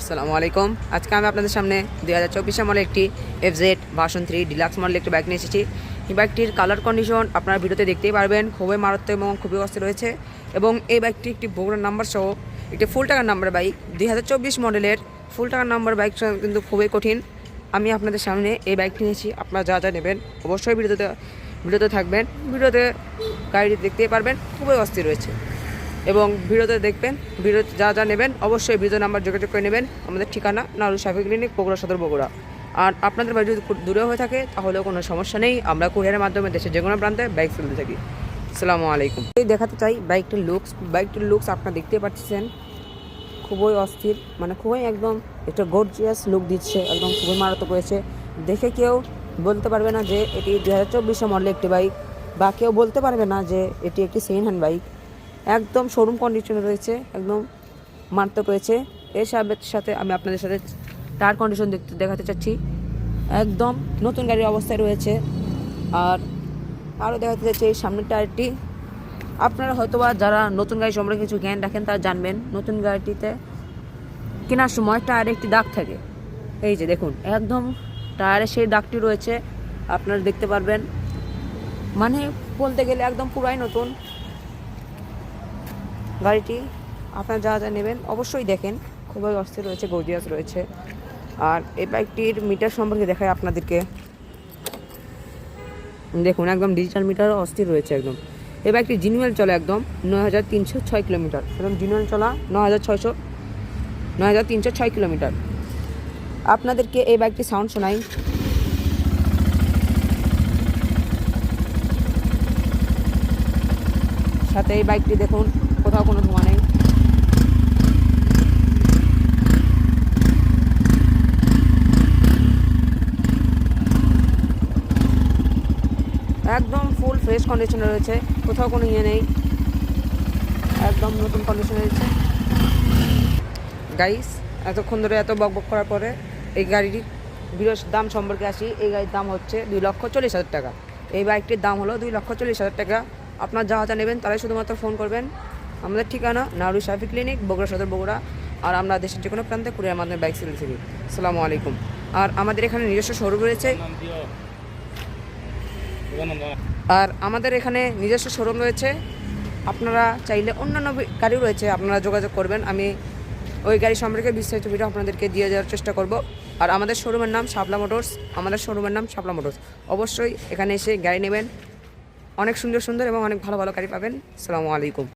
আসসালামু আলাইকুম। আজকে আমি আপনাদের সামনে দুই হাজার চব্বিশে মডেল একটি F Z version three deluxe model একটি বাইক নিয়ে এসেছি। এই বাইকটির কালার কন্ডিশন আপনারা ভিডিওতে দেখতেই পারবেন। খুবই মারাত্মক এবং খুবই অস্থির রয়েছে। এবং এই বাইকটি একটি বগুড়ার নাম্বার সহ একটি ফুল টাকার নাম্বার বাইক। দুই হাজার চব্বিশ মডেলের ফুল টাকার নাম্বার বাইক কিন্তু খুবই কঠিন। আমি আপনাদের সামনে এই বাইকটি নিয়েছি আপনারা যা যা নেবেন অবশ্যই ভিডিওতে ভিডিওতে থাকবেন। ভিডিওতে গাড়িটি দেখতেই পারবেন। খুবই অস্থির রয়েছে। এবং ভিডিওতে দেখবেন ভিডিওতে যা যা নেবেন, অবশ্যই ভিডিও নাম্বার যোগাযোগ করে নেবেন। আমাদের ঠিকানা নারু সাফি ক্লিনিক, বগুড়া, সদর, বগুড়া। আর আপনাদের বাড়ি যদি দূরে হয়ে থাকে তাহলেও কোনো সমস্যা নেই। আমরা কুরিয়ারের মাধ্যমে দেশের যে কোনো প্রান্তে বাইক ফেলতে থাকি। আসসালামু আলাইকুম। এই দেখাতে চাই বাইকটির লুকস বাইকটির লুকস আপনারা দেখতে পাচ্ছেন। খুবই অস্থির মানে খুবই একদম একটা গর্জিয়াস লুক দিচ্ছে, একদম খুবই মারাত্মক রয়েছে দেখে কেউ বলতে পারবে না যে এটি দু হাজার চব্বিশে মডেল একটি বাইক বা কেউ বলতে পারবে না যে এটি একটি সেকেন্ড হ্যান্ড বাইক একদম শোরুম কন্ডিশনে রয়েছে, একদম মারাত্মক রয়েছে। এর সাথে সাথে আমি আপনাদের সাথে টায়ার কন্ডিশন দেখতে দেখাতে চাচ্ছি। একদম নতুন গাড়ির অবস্থায় রয়েছে। আর আরও দেখাতে চাচ্ছি, এই সামনের টায়ারটি। আপনারা হয়তোবা যারা নতুন গাড়ি সম্পর্কে কিছু জ্ঞান রাখেন, তারা জানবেন, নতুন গাড়িটিতে কেনার সময় টায়ারে একটি দাগ থাকে। এই যে দেখুন, একদম টায়ারে সেই দাগটি রয়েছে। আপনারা দেখতে পারবেন। মানে বলতে গেলে একদম পুরাই নতুন। গাড়িটি আপনারা যা যা নেবেন অবশ্যই দেখেন। খুবই অস্থির রয়েছে, গর্জিয়াস রয়েছে। আর এই বাইকটির মিটার সম্পর্কে দেখায় আপনাদেরকে। দেখুন, একদম ডিজিটাল মিটার, অস্থির রয়েছে একদম। এই বাইকটি জিনুয়াল চলে একদম নয় হাজার তিনশো ছয় কিলোমিটার। একদম জিনুয়াল চলা নয় হাজার ছয়শো, নয় হাজার তিনশো ছয় কিলোমিটার। আপনাদেরকে এই বাইকটি সাউন্ড শোনাই। সাথে এই বাইকটি দেখুন। কোথাও কোনো ধোঁয়া নেই একদম ফুল ফ্রেশ কন্ডিশনে রয়েছে, কোথাও কোনো ইয়ে নেই। একদম নতুন কন্ডিশনে রয়েছে। গাইস এতক্ষণ ধরে এত বক বক করার পরে এই গাড়ির বিরস দাম সম্পর্কে আসি, এই গাড়ির দাম হচ্ছে দুই লক্ষ চল্লিশ হাজার টাকা। এই বাইকটির দাম হলো দুই লক্ষ চল্লিশ হাজার টাকা। আপনার যা যা নেবেন, তারাই শুধুমাত্র ফোন করবেন। আমাদের ঠিকানা নারু শাফি ক্লিনিক, বগুড়া সদর বগুড়া, আর আমরা দেশের যে কোনো প্রান্তে কুরিয়ার মাধ্যমে বাইক সেল থাকি। আসসালামু আলাইকুম। আর আমাদের এখানে নিজস্ব শোরুম রয়েছে। আর আমাদের এখানে নিজস্ব শোরুম রয়েছে। আপনারা চাইলে অন্যান্য গাড়িও রয়েছে, আপনারা যোগাযোগ করবেন। আমি ওই গাড়ি সম্পর্কে বিস্তারিত ভিডিও আপনাদেরকে দিয়ে দেওয়ার চেষ্টা করব। আর আমাদের শোরুমের নাম শাপলা মোটরস। আমাদের শোরুমের নাম শাপলা মোটরস। অবশ্যই এখানে এসে গাড়ি নেবেন। অনেক সুন্দর সুন্দর এবং অনেক ভালো ভালো গাড়ি পাবেন। সালামু আলাইকুম।